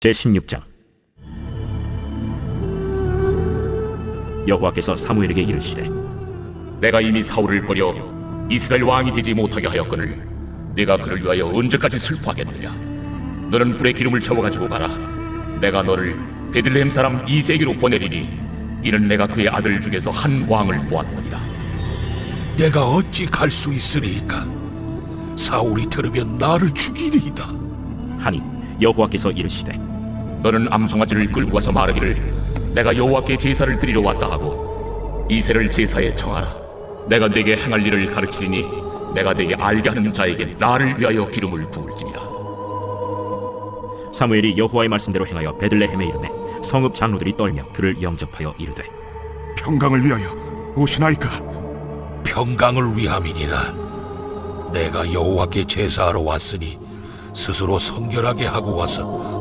제16장 여호와께서 사무엘에게 이르시되 내가 이미 사울을 버려 이스라엘 왕이 되지 못하게 하였거늘 내가 그를 위하여 언제까지 슬퍼하겠느냐 너는 불에 기름을 채워 가지고 가라 내가 너를 베들레헴 사람 이세기로 보내리니 이는 내가 그의 아들 중에서 한 왕을 보았느니라 내가 어찌 갈 수 있으리까? 사울이 들으면 나를 죽이리이다. 하니 여호와께서 이르시되 너는 암송아지를 끌고 가서 말하기를 내가 여호와께 제사를 드리러 왔다 하고 이세를 제사에 청하라. 내가 네게 행할 일을 가르치리니 내가 네게 알게 하는 자에게 나를 위하여 기름을 부을지니라. 사무엘이 여호와의 말씀대로 행하여 베들레헴에 이르매 성읍 장로들이 떨며 그를 영접하여 이르되 평강을 위하여 오시나이까? 평강을 위함이니라. 내가 여호와께 제사하러 왔으니 스스로 성결하게 하고 와서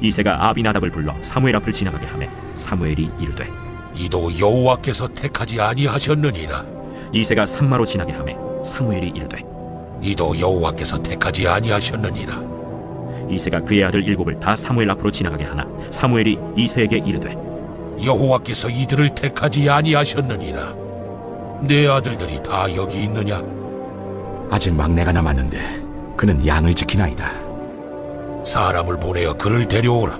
이세가 아비나답을 불러 사무엘 앞을 지나가게 하매 사무엘이 이르되 이도 여호와께서 택하지 아니하셨느니라. 이세가 산마로 지나게 하매 사무엘이 이르되 이도 여호와께서 택하지 아니하셨느니라. 이세가 그의 아들 일곱을 다 사무엘 앞으로 지나가게 하나 사무엘이 이세에게 이르되 여호와께서 이들을 택하지 아니하셨느니라. 내 아들들이 다 여기 있느냐? 아직 막내가 남았는데 그는 양을 지키나이다. 사람을 보내어 그를 데려오라.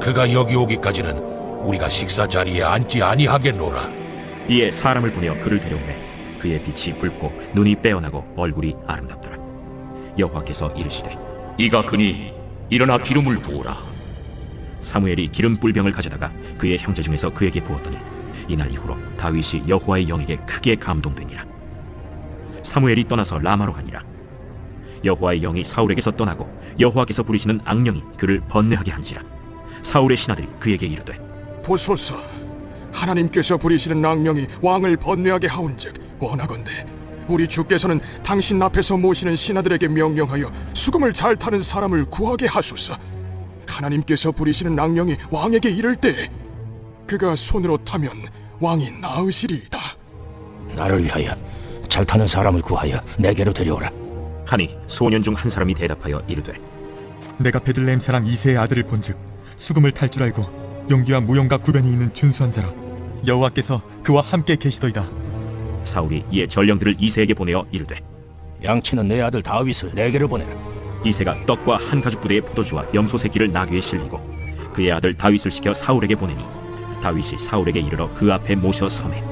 그가 여기 오기까지는 우리가 식사 자리에 앉지 아니하겠노라. 이에 사람을 보내어 그를 데려오매 그의 빛이 붉고 눈이 빼어나고 얼굴이 아름답더라 여호와께서 이르시되 이가 그니 일어나 기름을 부으라. 사무엘이 기름 뿔병을 가져다가 그의 형제 중에서 그에게 부었더니 이날 이후로 다윗이 여호와의 영에게 크게 감동되니라 사무엘이 떠나서 라마로 가니라 여호와의 영이 사울에게서 떠나고 여호와께서 부리시는 악령이 그를 번뇌하게 한지라. 사울의 신하들이 그에게 이르되 보소서. 하나님께서 부리시는 악령이 왕을 번뇌하게 하온즉 원하건대 우리 주께서는 당신 앞에서 모시는 신하들에게 명령하여 수금을 잘 타는 사람을 구하게 하소서. 하나님께서 부리시는 악령이 왕에게 이를 때 그가 손으로 타면 왕이 나으시리이다. 나를 위하여 잘 타는 사람을 구하여 내게로 데려오라. 하니 소년 중 한 사람이 대답하여 이르되 내가 베들레헴 사람 이세의 아들을 본즉 수금을 탈 줄 알고 용기와 무용과 구변이 있는 준수한 자라. 여호와께서 그와 함께 계시더이다. 사울이 이에 전령들을 이세에게 보내어 이르되 양치는 내 아들 다윗을 내게로 보내라. 이세가 떡과 한 가죽 부대의 포도주와 염소 새끼를 나귀에 실리고 그의 아들 다윗을 시켜 사울에게 보내니 다윗이 사울에게 이르러 그 앞에 모셔 섬에.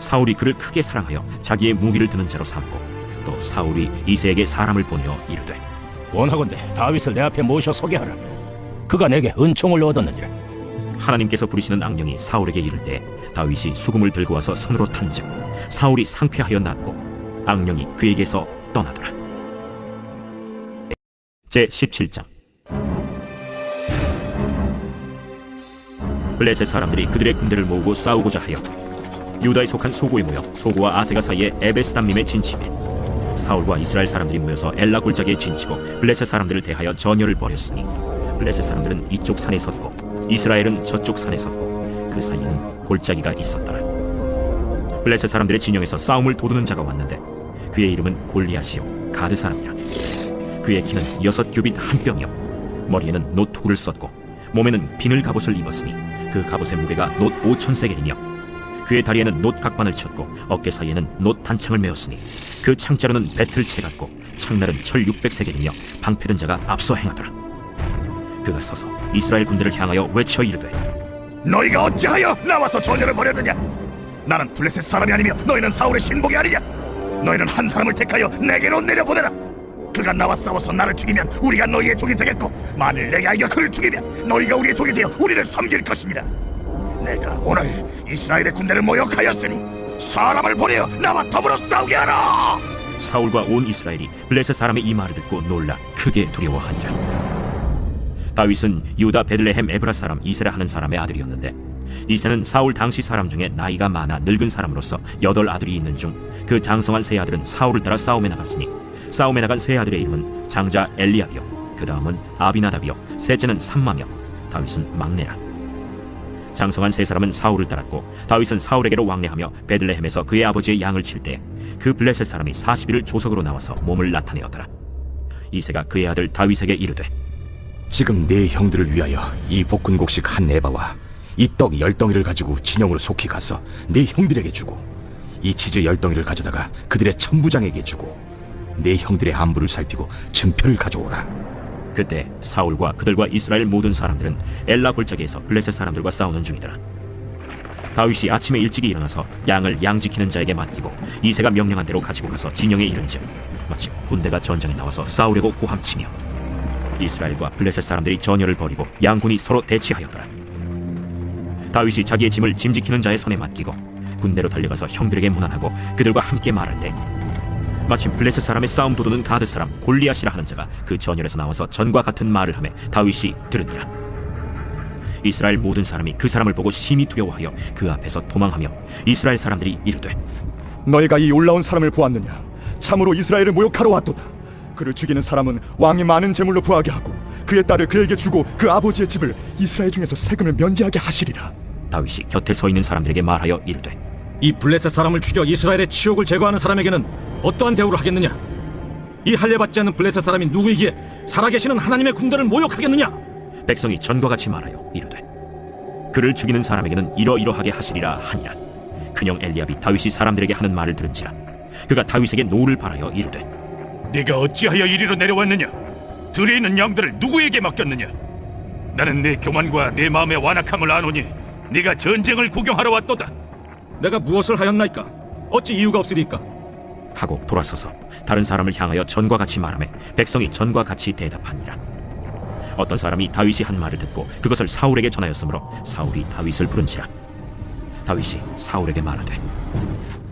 사울이 그를 크게 사랑하여 자기의 무기를 드는 자로 삼고 또 사울이 이세에게 사람을 보내어 이르되 원하건대 다윗을 내 앞에 모셔 서게 하라. 그가 내게 은총을 얻었느니라. 하나님께서 부리시는 악령이 사울에게 이를 때 다윗이 수금을 들고 와서 손으로 탄즉 사울이 상쾌하여 낫고 악령이 그에게서 떠나더라 제 17장 블레셋 사람들이 그들의 군대를 모으고 싸우고자 하여 유다에 속한 소고에 모여 소고와 아세가 사이에 에베스담림에 진침해 사울과 이스라엘 사람들이 모여서 엘라 골짜기에 진치고 블레셋 사람들을 대하여 전열을 벌였으니 블레셋 사람들은 이쪽 산에 섰고 이스라엘은 저쪽 산에 섰고 그 사이에는 골짜기가 있었더라. 블레셋 사람들의 진영에서 싸움을 도두는 자가 왔는데 그의 이름은 골리앗이요 가드 사람이라. 그의 키는 여섯 규빗 한 뼘이요. 머리에는 노 투구를 썼고 몸에는 비늘 갑옷을 입었으니 그 갑옷의 무게가 노 오천 세겔이며 그의 다리에는 노 각반을 쳤고 어깨 사이에는 노 단창을 메었으니 그 창자로는 배틀 채 같고 창날은 철 육백 세겔이며 방패든 자가 앞서 행하더라 그가 서서 이스라엘 군대를 향하여 외쳐 이르되 너희가 어찌하여 나와서 전열을 벌였느냐? 나는 블레셋 사람이 아니며 너희는 사울의 신복이 아니냐? 너희는 한 사람을 택하여 내게로 내려보내라. 그가 나와 싸워서 나를 죽이면 우리가 너희의 종이 되겠고 만일 내게 아이가 그를 죽이면 너희가 우리의 종이 되어 우리를 섬길 것입니다. 내가 오늘 이스라엘의 군대를 모욕하였으니 사람을 보내어 나와 더불어 싸우게 하라. 사울과 온 이스라엘이 블레셋 사람의 이 말을 듣고 놀라 크게 두려워하니라. 다윗은 유다 베들레헴 에브라 사람 이세라 하는 사람의 아들이었는데 이새는 사울 당시 사람 중에 나이가 많아 늙은 사람으로서 여덟 아들이 있는 중 그 장성한 세 아들은 사울을 따라 싸움에 나갔으니 싸움에 나간 세 아들의 이름은 장자 엘리압이요 그 다음은 아비나답이요 셋째는 삼마며 다윗은 막내라 장성한 세 사람은 사울을 따랐고 다윗은 사울에게로 왕래하며 베들레헴에서 그의 아버지의 양을 칠 때 그 블레셋 사람이 40일을 조석으로 나와서 몸을 나타내었더라 이새가 그의 아들 다윗에게 이르되 지금 네 형들을 위하여 이 볶은 곡식 한 에바와 이 떡 열 덩이를 가지고 진영으로 속히 가서 네 형들에게 주고 이 치즈 열 덩이를 가져다가 그들의 천부장에게 주고 네 형들의 안부를 살피고 증표를 가져오라. 그때 사울과 그들과 이스라엘 모든 사람들은 엘라 골짜기에서 블레셋 사람들과 싸우는 중이더라. 다윗이 아침에 일찍이 일어나서 양을 양 지키는 자에게 맡기고 이새가 명령한 대로 가지고 가서 진영에 이른즉 마치 군대가 전장에 나와서 싸우려고 고함치며 이스라엘과 블레셋 사람들이 전열을 벌이고 양군이 서로 대치하였더라. 다윗이 자기의 짐을 짐 지키는 자의 손에 맡기고 군대로 달려가서 형들에게 문안하고 그들과 함께 말할 때 마침 블레셋 사람의 싸움 도두는 가드 사람 골리앗이라 하는 자가 그 전열에서 나와서 전과 같은 말을 하며 다윗이 들으니라 이스라엘 모든 사람이 그 사람을 보고 심히 두려워하여 그 앞에서 도망하며 이스라엘 사람들이 이르되 너희가 이 올라온 사람을 보았느냐? 참으로 이스라엘을 모욕하러 왔도다. 그를 죽이는 사람은 왕이 많은 재물로 부하게 하고 그의 딸을 그에게 주고 그 아버지의 집을 이스라엘 중에서 세금을 면제하게 하시리라. 다윗이 곁에 서 있는 사람들에게 말하여 이르되 이 블레셋 사람을 죽여 이스라엘의 치욕을 제거하는 사람에게는 어떠한 대우를 하겠느냐? 이 할례받지 않는 블레셋 사람이 누구이기에 살아계시는 하나님의 군대를 모욕하겠느냐? 백성이 전과 같이 말하여 이르되 그를 죽이는 사람에게는 이러이러하게 하시리라 하니라 그냥 엘리압이 다윗이 사람들에게 하는 말을 들은지라 그가 다윗에게 노를 바라여 이르되 네가 어찌하여 이리로 내려왔느냐? 들에 있는 양들을 누구에게 맡겼느냐? 나는 네 교만과 네 마음의 완악함을 아노니 네가 전쟁을 구경하러 왔도다. 내가 무엇을 하였나이까? 어찌 이유가 없으리까? 하고 돌아서서 다른 사람을 향하여 전과 같이 말하며 백성이 전과 같이 대답하니라. 어떤 사람이 다윗이 한 말을 듣고 그것을 사울에게 전하였으므로 사울이 다윗을 부른지라. 다윗이 사울에게 말하되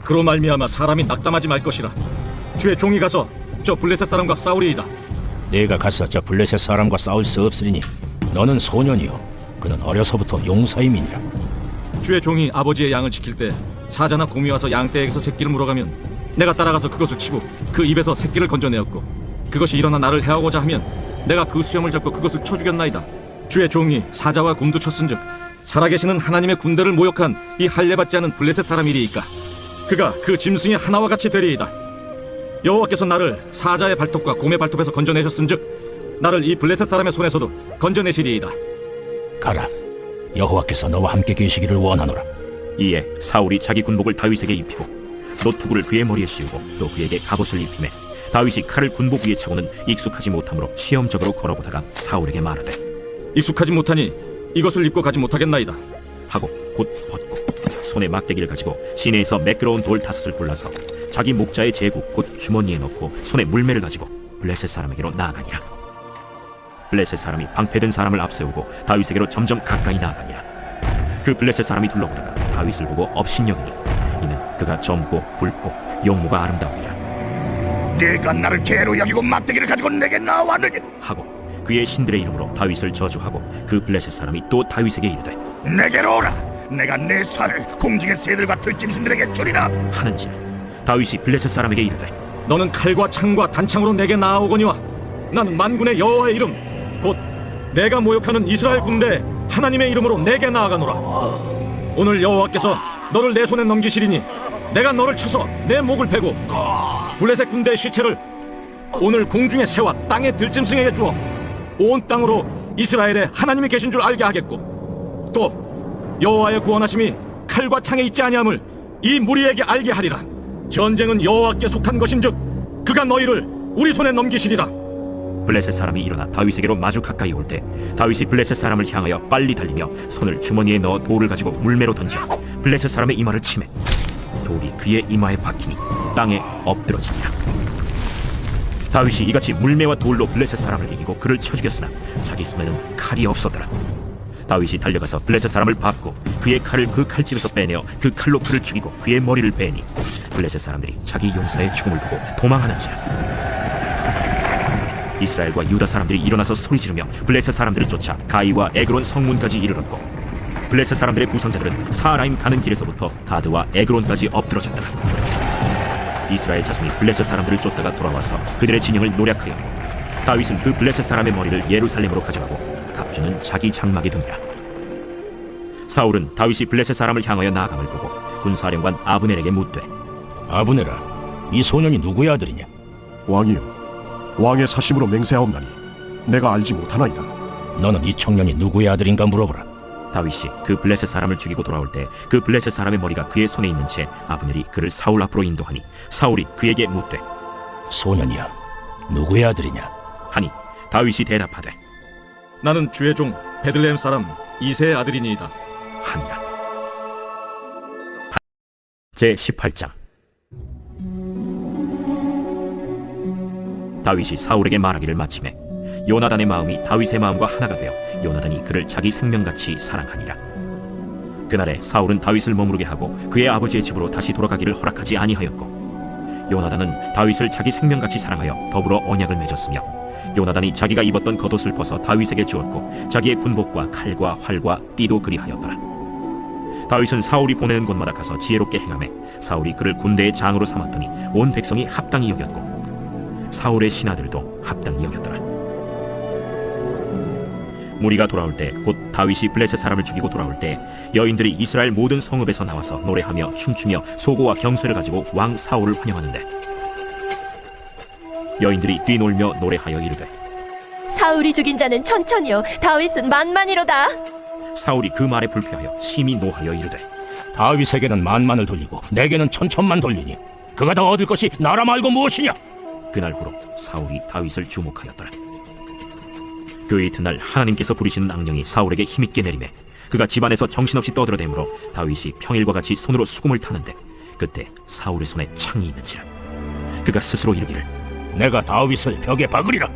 그로 말미암아 사람이 낙담하지 말 것이라. 주의 종이 가서 저 블레셋 사람과 싸우리이다. 내가 가서 저 블레셋 사람과 싸울 수 없으리니 너는 소년이요 그는 어려서부터 용사임이니라 주의 종이 아버지의 양을 지킬 때 사자나 곰이 와서 양떼에게서 새끼를 물어가면 내가 따라가서 그것을 치고 그 입에서 새끼를 건져내었고 그것이 일어나 나를 해하고자 하면 내가 그 수염을 잡고 그것을 쳐 죽였나이다. 주의 종이 사자와 곰도 쳤은즉 살아계시는 하나님의 군대를 모욕한 이 할례받지 않은 블레셋 사람이리이까 그가 그 짐승의 하나와 같이 되리이다. 여호와께서 나를 사자의 발톱과 곰의 발톱에서 건져내셨은즉 나를 이 블레셋 사람의 손에서도 건져내시리이다. 가라 여호와께서 너와 함께 계시기를 원하노라 이에 사울이 자기 군복을 다윗에게 입히고 노투구를 그의 머리에 씌우고 또 그에게 갑옷을 입히매 다윗이 칼을 군복 위에 차고는 익숙하지 못하므로 시험적으로 걸어보다가 사울에게 말하되 익숙하지 못하니 이것을 입고 가지 못하겠나이다. 하고 곧 벗고 손에 막대기를 가지고 시내에서 매끄러운 돌 다섯을 골라서 자기 목자의 제국 곧 주머니에 넣고 손에 물매를 가지고 블레셋 사람에게로 나아가니라 블레셋 사람이 방패든 사람을 앞세우고 다윗에게로 점점 가까이 나아가니라 그 블레셋 사람이 둘러보다가 다윗을 보고 업신여기니 이는 그가 젊고 붉고 용모가 아름다우니라 네가 나를 개로 여기고 막대기를 가지고 내게 나왔느냐? 하고 그의 신들의 이름으로 다윗을 저주하고 그 블레셋 사람이 또 다윗에게 이르되 내게로 오라. 내가 내 살을 공중의 새들과 들짐승들에게 주리라. 하는지 다윗이 블레셋 사람에게 이르되 너는 칼과 창과 단창으로 내게 나아오거니와 나는 만군의 여호와의 이름 곧 내가 모욕하는 이스라엘 군대 하나님의 이름으로 내게 나아가노라. 오늘 여호와께서 너를 내 손에 넘기시리니 내가 너를 쳐서 내 목을 베고 블레셋 군대의 시체를 오늘 공중의 새와 땅의 들짐승에게 주어 온 땅으로 이스라엘에 하나님이 계신 줄 알게 하겠고 또 여호와의 구원하심이 칼과 창에 있지 아니함을 이 무리에게 알게 하리라. 전쟁은 여호와께 속한 것인즉 그가 너희를 우리 손에 넘기시리라 블레셋 사람이 일어나 다윗에게로 마주 가까이 올 때 다윗이 블레셋 사람을 향하여 빨리 달리며 손을 주머니에 넣어 돌을 가지고 물매로 던져 블레셋 사람의 이마를 치매 돌이 그의 이마에 박히니 땅에 엎드러지니라 다윗이 이같이 물매와 돌로 블레셋 사람을 이기고 그를 쳐 죽였으나 자기 손에는 칼이 없었더라. 다윗이 달려가서 블레셋 사람을 밟고 그의 칼을 그 칼집에서 빼내어 그 칼로 그를 죽이고 그의 머리를 베니 블레셋 사람들이 자기 용사의 죽음을 보고 도망하는지라 이스라엘과 유다 사람들이 일어나서 소리 지르며 블레셋 사람들을 쫓아 가이와 에그론 성문까지 이르렀고 블레셋 사람들의 부상자들은 사라임 가는 길에서부터 가드와 에그론까지 엎드러졌더라. 이스라엘 자손이 블레셋 사람들을 쫓다가 돌아와서 그들의 진영을 노략하였고 다윗은 그 블레셋 사람의 머리를 예루살렘으로 가져가고 갑주는 자기 장막에 듭니다. 사울은 다윗이 블레셋 사람을 향하여 나아감을 보고 군사령관 아브넬에게 묻되 아브네라, 이 소년이 누구의 아들이냐? 왕이여, 왕의 사심으로 맹세하옵나니 내가 알지 못하나이다. 너는 이 청년이 누구의 아들인가 물어보라. 다윗이 그 블레셋 사람을 죽이고 돌아올 때 그 블레셋 사람의 머리가 그의 손에 있는 채 아브넬이 그를 사울 앞으로 인도하니 사울이 그에게 묻되 소년이야, 누구의 아들이냐? 하니 다윗이 대답하되 나는 주의 종 베들레헴 사람 이세의 아들이니이다. 하니라 제 18장 다윗이 사울에게 말하기를 마침에 요나단의 마음이 다윗의 마음과 하나가 되어 요나단이 그를 자기 생명같이 사랑하니라. 그날에 사울은 다윗을 머무르게 하고 그의 아버지의 집으로 다시 돌아가기를 허락하지 아니하였고 요나단은 다윗을 자기 생명같이 사랑하여 더불어 언약을 맺었으며 요나단이 자기가 입었던 겉옷을 벗어 다윗에게 주었고 자기의 군복과 칼과 활과 띠도 그리하였더라. 다윗은 사울이 보내는 곳마다 가서 지혜롭게 행하매 사울이 그를 군대의 장으로 삼았더니 온 백성이 합당히 여겼고 사울의 신하들도 합당히 여겼더라. 무리가 돌아올 때 곧 다윗이 블레셋 사람을 죽이고 돌아올 때 여인들이 이스라엘 모든 성읍에서 나와서 노래하며 춤추며 소고와 경쇠를 가지고 왕 사울을 환영하는데 여인들이 뛰놀며 노래하여 이르되 사울이 죽인 자는 천천히요. 다윗은 만만이로다. 사울이 그 말에 불쾌하여 심히 노하여 이르되 다윗에게는 만만을 돌리고 내게는 천천만 돌리니 그가 더 얻을 것이 나라 말고 무엇이냐? 그날 후로 사울이 다윗을 주목하였더라. 그 이튿날 하나님께서 부리시는 악령이 사울에게 힘있게 내림에 그가 집안에서 정신없이 떠들어대므로 다윗이 평일과 같이 손으로 수금을 타는데 그때 사울의 손에 창이 있는지라 그가 스스로 이르기를 내가 다윗을 벽에 박으리라.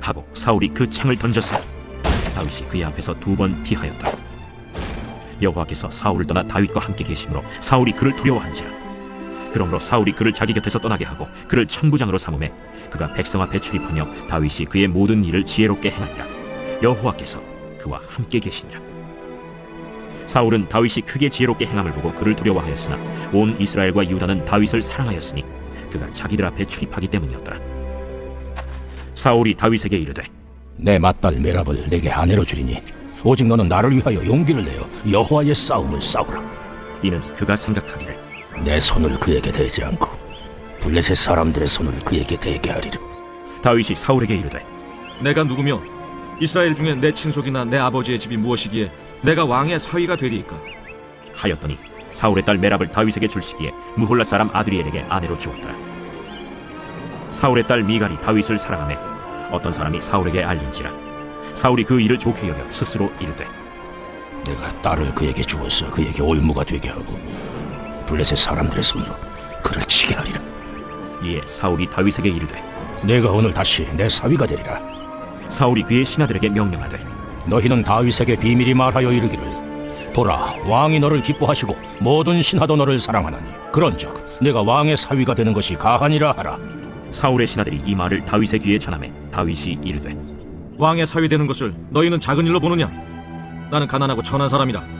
하고 사울이 그 창을 던졌으니 다윗이 그의 앞에서 두 번 피하였더라. 여호와께서 사울을 떠나 다윗과 함께 계심으로 사울이 그를 두려워한지라. 그러므로 사울이 그를 자기 곁에서 떠나게 하고 그를 천부장으로 삼음에 그가 백성 앞에 출입하며 다윗이 그의 모든 일을 지혜롭게 행하니라. 여호와께서 그와 함께 계시니라. 사울은 다윗이 크게 지혜롭게 행함을 보고 그를 두려워하였으나 온 이스라엘과 유다는 다윗을 사랑하였으니 그가 자기들 앞에 출입하기 때문이었더라. 사울이 다윗에게 이르되 내 맏딸 메랍을 내게 아내로 주리니 오직 너는 나를 위하여 용기를 내어 여호와의 싸움을 싸우라. 이는 그가 생각하기를 내 손을 그에게 대지 않고 블레셋 사람들의 손을 그에게 대게 하리라. 다윗이 사울에게 이르되 내가 누구며 이스라엘 중에 내 친속이나 내 아버지의 집이 무엇이기에 내가 왕의 사위가 되리이까? 하였더니 사울의 딸 메랍을 다윗에게 줄 시기에 무홀라 사람 아드리엘에게 아내로 주었더라. 사울의 딸 미갈이 다윗을 사랑하매 어떤 사람이 사울에게 알린지라 사울이 그 일을 좋게 여겨 스스로 이르되 내가 딸을 그에게 주어서 그에게 올무가 되게 하고 블레셋 사람들의 손으로 그를 치게 하리라. 이에 사울이 다윗에게 이르되 내가 오늘 다시 내 사위가 되리라. 사울이 그의 신하들에게 명령하되 너희는 다윗에게 비밀히 말하여 이르기를 보라 왕이 너를 기뻐하시고 모든 신하도 너를 사랑하나니 그런즉 내가 왕의 사위가 되는 것이 가하니라 하라. 사울의 신하들이 이 말을 다윗의 귀에 전하매 다윗이 이르되 왕의 사위 되는 것을 너희는 작은 일로 보느냐? 나는 가난하고 천한 사람이다.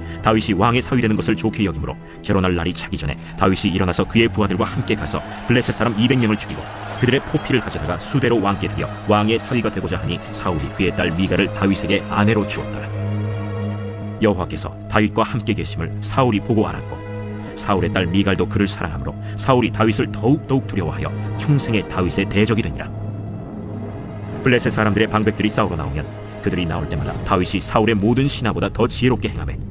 다윗이 왕의 사위 되는 것을 좋게 여기므로 결혼할 날이 차기 전에 다윗이 일어나서 그의 부하들과 함께 가서 블레셋 사람 200명을 죽이고 그들의 포피를 가져다가 수대로 왕께 드려 왕의 사위가 되고자 하니 사울이 그의 딸 미가를 다윗에게 아내로 주었더라. 여호와께서 다윗과 함께 계심을 사울이 보고 알았고 사울의 딸 미갈도 그를 사랑하므로 사울이 다윗을 더욱 더욱 두려워하여 평생의 다윗의 대적이 되니라. 블레셋 사람들의 방백들이 싸우러 나오면 그들이 나올 때마다 다윗이 사울의 모든 신하보다 더 지혜롭게 행하매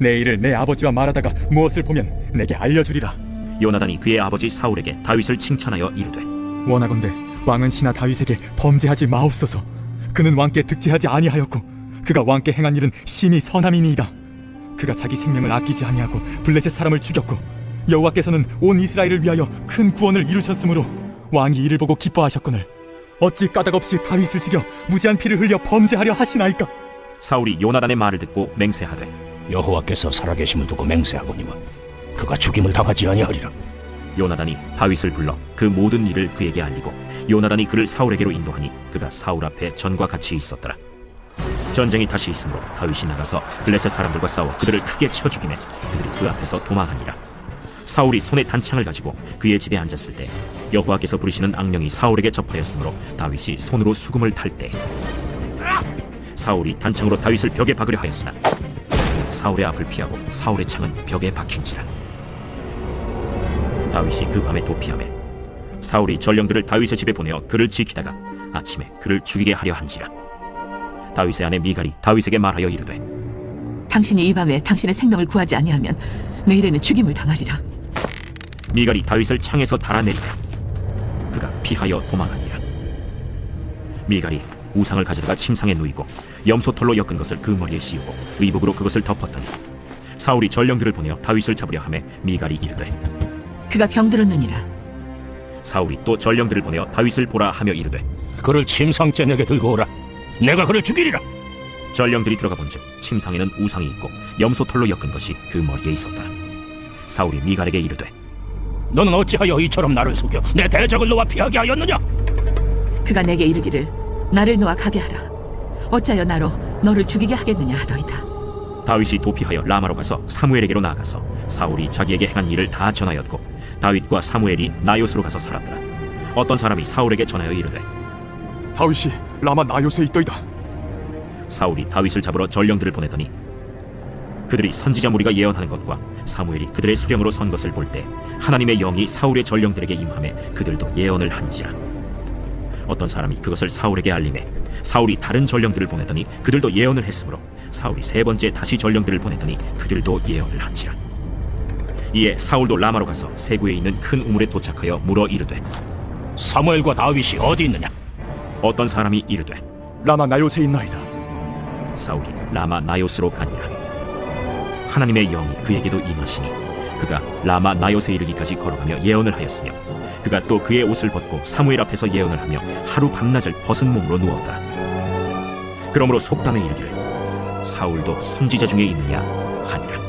내 일을 내 아버지와 말하다가 무엇을 보면 내게 알려주리라. 요나단이 그의 아버지 사울에게 다윗을 칭찬하여 이르되 원하건대 왕은 신하 다윗에게 범죄하지 마옵소서. 그는 왕께 득죄하지 아니하였고 그가 왕께 행한 일은 심히 선함이니이다. 그가 자기 생명을 아끼지 아니하고 블레셋 사람을 죽였고 여호와께서는 온 이스라엘을 위하여 큰 구원을 이루셨으므로 왕이 이를 보고 기뻐하셨거늘 어찌 까닭없이 다윗을 죽여 무지한 피를 흘려 범죄하려 하시나이까? 사울이 요나단의 말을 듣고 맹세하되 여호와께서 살아계심을 두고 맹세하거니와 그가 죽임을 당하지 아니하리라. 요나단이 다윗을 불러 그 모든 일을 그에게 알리고 요나단이 그를 사울에게로 인도하니 그가 사울 앞에 전과 같이 있었더라 전쟁이 다시 있으므로 다윗이 나가서 블레셋 사람들과 싸워 그들을 크게 쳐 죽이매 그들이 그 앞에서 도망하니라 사울이 손에 단창을 가지고 그의 집에 앉았을 때 여호와께서 부르시는 악령이 사울에게 접하였으므로 다윗이 손으로 수금을 탈 때 사울이 단창으로 다윗을 벽에 박으려 하였으나 사울의 앞을 피하고 사울의 창은 벽에 박힌지라. 다윗이 그 밤에 도피하매 사울이 전령들을 다윗의 집에 보내어 그를 지키다가 아침에 그를 죽이게 하려 한지라. 다윗의 아내 미갈이 다윗에게 말하여 이르되 당신이 이 밤에 당신의 생명을 구하지 아니하면 내일에는 죽임을 당하리라. 미갈이 다윗을 창에서 달아내리되 그가 피하여 도망하니라. 미갈이 우상을 가져다가 침상에 누이고 염소털로 엮은 것을 그 머리에 씌우고 의복으로 그것을 덮었더니 사울이 전령들을 보내어 다윗을 잡으려 하매 미갈이 이르되 그가 병들었느니라. 사울이 또 전령들을 보내어 다윗을 보라 하며 이르되 그를 침상째 내게 들고 오라. 내가 그를 죽이리라. 전령들이 들어가 본즉 침상에는 우상이 있고 염소털로 엮은 것이 그 머리에 있었다. 사울이 미갈에게 이르되 너는 어찌하여 이처럼 나를 속여 내 대적을 놓아 피하게 하였느냐? 그가 내게 이르기를 나를 놓아 가게 하라. 어찌하여 나로 너를 죽이게 하겠느냐 하더이다. 다윗이 도피하여 라마로 가서 사무엘에게로 나아가서 사울이 자기에게 행한 일을 다 전하였고 다윗과 사무엘이 나요스로 가서 살았더라. 어떤 사람이 사울에게 전하여 이르되 다윗이 라마 나요스에 있더이다. 사울이 다윗을 잡으러 전령들을 보내더니 그들이 선지자 무리가 예언하는 것과 사무엘이 그들의 수령으로 선 것을 볼 때 하나님의 영이 사울의 전령들에게 임함에 그들도 예언을 한지라 어떤 사람이 그것을 사울에게 알림해 사울이 다른 전령들을 보내더니 그들도 예언을 했으므로 사울이 세 번째 다시 전령들을 보내더니 그들도 예언을 한지라 이에 사울도 라마로 가서 세구에 있는 큰 우물에 도착하여 물어 이르되 사무엘과 다윗이 어디 있느냐? 어떤 사람이 이르되 라마 나요새 있나이다. 사울이 라마 나요스로 가니라 하나님의 영이 그에게도 임하시니 그가 라마 나요스에 이르기까지 걸어가며 예언을 하였으며 그가 또 그의 옷을 벗고 사무엘 앞에서 예언을 하며 하루 밤낮을 벗은 몸으로 누웠다. 그러므로 속담에 이르기를 사울도 선지자 중에 있느냐 하니라.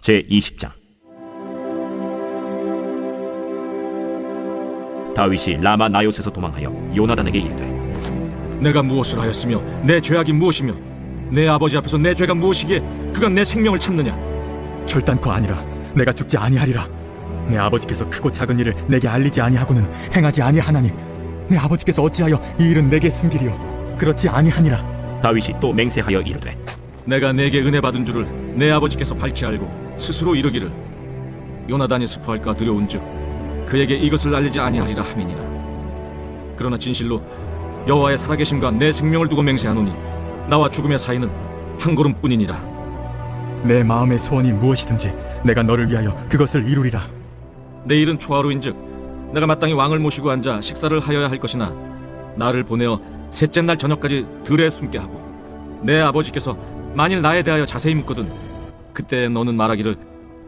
제 20장. 다윗이 라마 나요스에서 도망하여 요나단에게 이르되 내가 무엇을 하였으며 내 죄악이 무엇이며 내 아버지 앞에서 내 죄가 무엇이기에 그가 내 생명을 참느냐 결단코 아니라 내가 죽지 아니하리라. 내 아버지께서 크고 작은 일을 내게 알리지 아니하고는 행하지 아니하나니 내 아버지께서 어찌하여 이 일은 내게 숨기리요 그렇지 아니하니라. 다윗이 또 맹세하여 이르되 내가 내게 은혜 받은 줄을 내 아버지께서 밝히 알고 스스로 이르기를 요나단이 스포할까 두려운즉 그에게 이것을 알리지 아니하리라 함이니라 그러나 진실로 여호와의 살아계심과 내 생명을 두고 맹세하노니 나와 죽음의 사이는 한 걸음뿐이니라 내 마음의 소원이 무엇이든지 내가 너를 위하여 그것을 이루리라. 내일은 초하루인즉 내가 마땅히 왕을 모시고 앉아 식사를 하여야 할 것이나 나를 보내어 셋째 날 저녁까지 들에 숨게 하고 내 아버지께서 만일 나에 대하여 자세히 묻거든 그때 너는 말하기를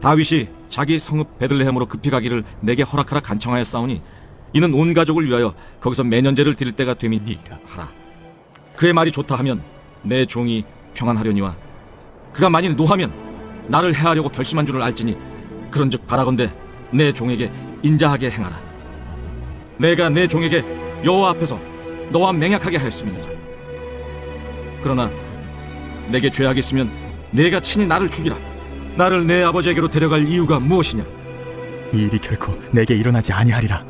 다윗이 자기 성읍 베들레헴으로 급히 가기를 내게 허락하라 간청하였사오니 이는 온 가족을 위하여 거기서 매년제를 드릴 때가 됨이니이다 하라 그의 말이 좋다 하면 내 종이 평안하려니와 그가 만일 노하면 나를 해하려고 결심한 줄을 알지니 그런즉 바라건대 내 종에게 인자하게 행하라. 내가 내 종에게 여호와 앞에서 너와 맹약하게 하였음이니라. 그러나 내게 죄악이 있으면 내가 친히 나를 죽이라. 나를 내 아버지에게로 데려갈 이유가 무엇이냐? 이 일이 결코 내게 일어나지 아니하리라.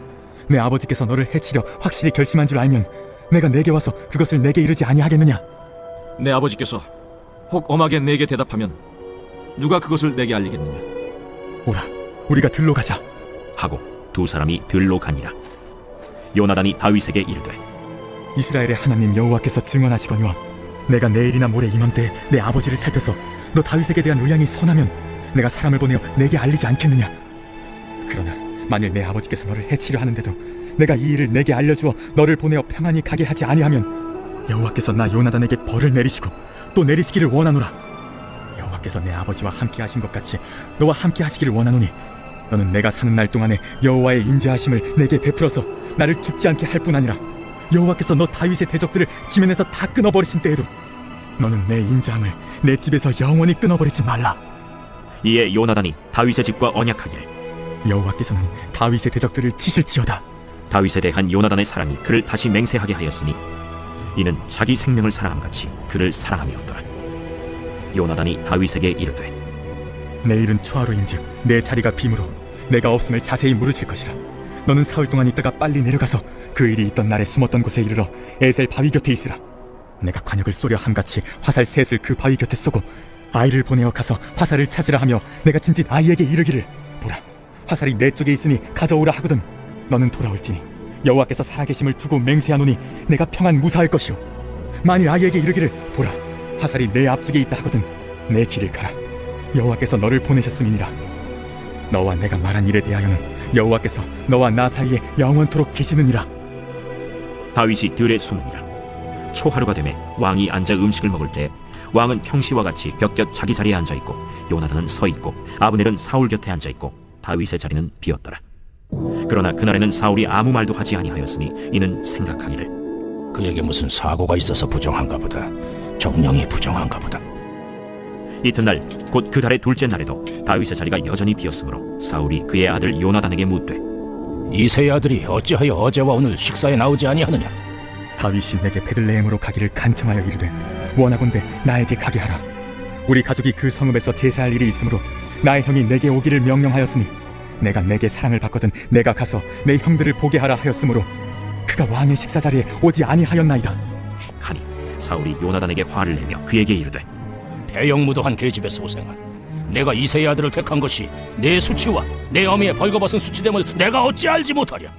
내 아버지께서 너를 해치려 확실히 결심한 줄 알면 내가 내게 와서 그것을 내게 이르지 아니하겠느냐? 내 아버지께서 혹 엄하게 내게 대답하면 누가 그것을 내게 알리겠느냐? 오라, 우리가 들로 가자. 하고 두 사람이 들로 가니라 요나단이 다윗에게 이르되 이스라엘의 하나님 여호와께서 증언하시거니와 내가 내일이나 모레 이맘때 내 아버지를 살펴서 너 다윗에게 대한 의향이 선하면 내가 사람을 보내어 내게 알리지 않겠느냐 그러나 만일 내 아버지께서 너를 해치려 하는데도 내가 이 일을 내게 알려주어 너를 보내어 평안히 가게 하지 아니하면 여호와께서 나 요나단에게 벌을 내리시고 또 내리시기를 원하노라. 여호와께서 내 아버지와 함께 하신 것 같이 너와 함께 하시기를 원하노니 너는 내가 사는 날 동안에 여호와의 인자하심을 내게 베풀어서 나를 죽지 않게 할 뿐 아니라 여호와께서 너 다윗의 대적들을 지면에서 다 끊어버리신 때에도 너는 내 인자함을 내 집에서 영원히 끊어버리지 말라. 이에 요나단이 다윗의 집과 언약하기를 여호와께서는 다윗의 대적들을 치실지어다. 다윗에 대한 요나단의 사랑이 그를 다시 맹세하게 하였으니 이는 자기 생명을 사랑함 같이 그를 사랑함이었더라. 요나단이 다윗에게 이르되 내일은 초하루인즉 내 자리가 빔으로 내가 없음을 자세히 물으실 것이라. 너는 사흘 동안 있다가 빨리 내려가서 그 일이 있던 날에 숨었던 곳에 이르러 에셀 바위 곁에 있으라. 내가 관역을 쏘려 함같이 화살 셋을 그 바위 곁에 쏘고 아이를 보내어 가서 화살을 찾으라 하며 내가 진진 아이에게 이르기를 보라. 화살이 내 쪽에 있으니 가져오라 하거든 너는 돌아올지니 여호와께서 살아계심을 두고 맹세하노니 내가 평안 무사할 것이요. 만일 아이에게 이르기를 보라 화살이 내 앞쪽에 있다 하거든 내 길을 가라. 여호와께서 너를 보내셨음이니라. 너와 내가 말한 일에 대하여는 여호와께서 너와 나 사이에 영원토록 계시느니라. 다윗이 들에 숨으니라. 초하루가 되매 왕이 앉아 음식을 먹을 때 왕은 평시와 같이 벽곁 자기 자리에 앉아 있고 요나단은 서 있고 아브넬은 사울 곁에 앉아 있고 다윗의 자리는 비었더라 그러나 그날에는 사울이 아무 말도 하지 아니하였으니 이는 생각하기를 그에게 무슨 사고가 있어서 부정한가 보다. 정령이 부정한가 보다. 이튿날 곧 그 달의 둘째 날에도 다윗의 자리가 여전히 비었으므로 사울이 그의 아들 요나단에게 묻되 이세 아들이 어찌하여 어제와 오늘 식사에 나오지 아니하느냐? 다윗이 내게 베들레헴으로 가기를 간청하여 이르되 원하건대 나에게 가게 하라 우리 가족이 그 성읍에서 제사할 일이 있으므로 나의 형이 내게 오기를 명령하였으니 내가 내게 사랑을 받거든 내가 가서 내 형들을 보게 하라 하였으므로 그가 왕의 식사 자리에 오지 아니하였나이다. 하니 사울이 요나단에게 화를 내며 그에게 이르되 대영무도한 계집의 소생아 내가 이세의 아들을 택한 것이 내 수치와 내 어미의 벌거벗은 수치됨을 내가 어찌 알지 못하랴?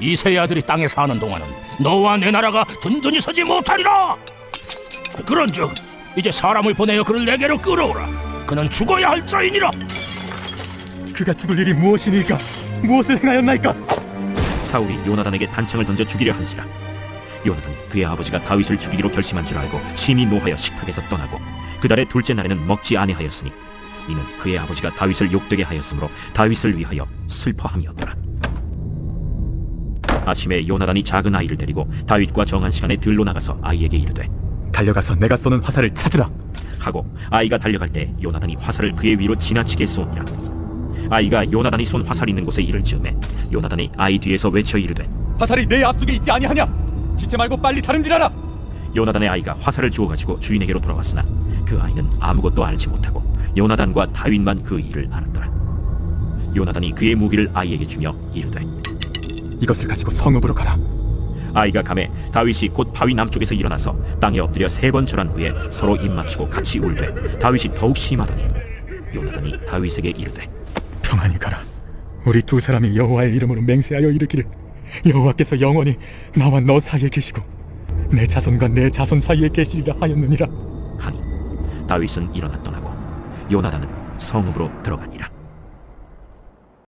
이세의 아들이 땅에 사는 동안은 너와 내 나라가 든든히 서지 못하리라! 그런즉 이제 사람을 보내어 그를 내게로 끌어오라. 그는 죽어야 할 자이니라 그가 죽을 일이 무엇이니까? 무엇을 행하였나이까? 사울이 요나단에게 단창을 던져 죽이려 한지라 요나단 그의 아버지가 다윗을 죽이기로 결심한 줄 알고 심히 노하여 식탁에서 떠나고 그 달의 둘째 날에는 먹지 아니하였으니 이는 그의 아버지가 다윗을 욕되게 하였으므로 다윗을 위하여 슬퍼함이었더라. 아침에 요나단이 작은 아이를 데리고 다윗과 정한 시간에 들로 나가서 아이에게 이르되 달려가서 내가 쏘는 화살을 찾으라. 하고 아이가 달려갈 때 요나단이 화살을 그의 위로 지나치게 쏘니라 아이가 요나단이 쏜 화살이 있는 곳에 이를 즈음에 요나단이 아이 뒤에서 외쳐 이르되 화살이 내 앞쪽에 있지 아니하냐? 지체 말고 빨리 다름질하라. 요나단의 아이가 화살을 주워 가지고 주인에게로 돌아왔으나 그 아이는 아무것도 알지 못하고 요나단과 다윗만 그 일을 알았더라. 요나단이 그의 무기를 아이에게 주며 이르되 이것을 가지고 성읍으로 가라. 아이가 감에 다윗이 곧 바위 남쪽에서 일어나서 땅에 엎드려 세 번 절한 후에 서로 입 맞추고 같이 울되 다윗이 더욱 심하더니 요나단이 다윗에게 이르되 평안히 가라. 우리 두 사람이 여호와의 이름으로 맹세하여 이르기를 여호와께서 영원히 나와 너 사이에 계시고 내 자손과 내 자손 사이에 계시리라 하였느니라. 하니 다윗은 일어나 떠나고 요나단은 성읍으로 들어가니라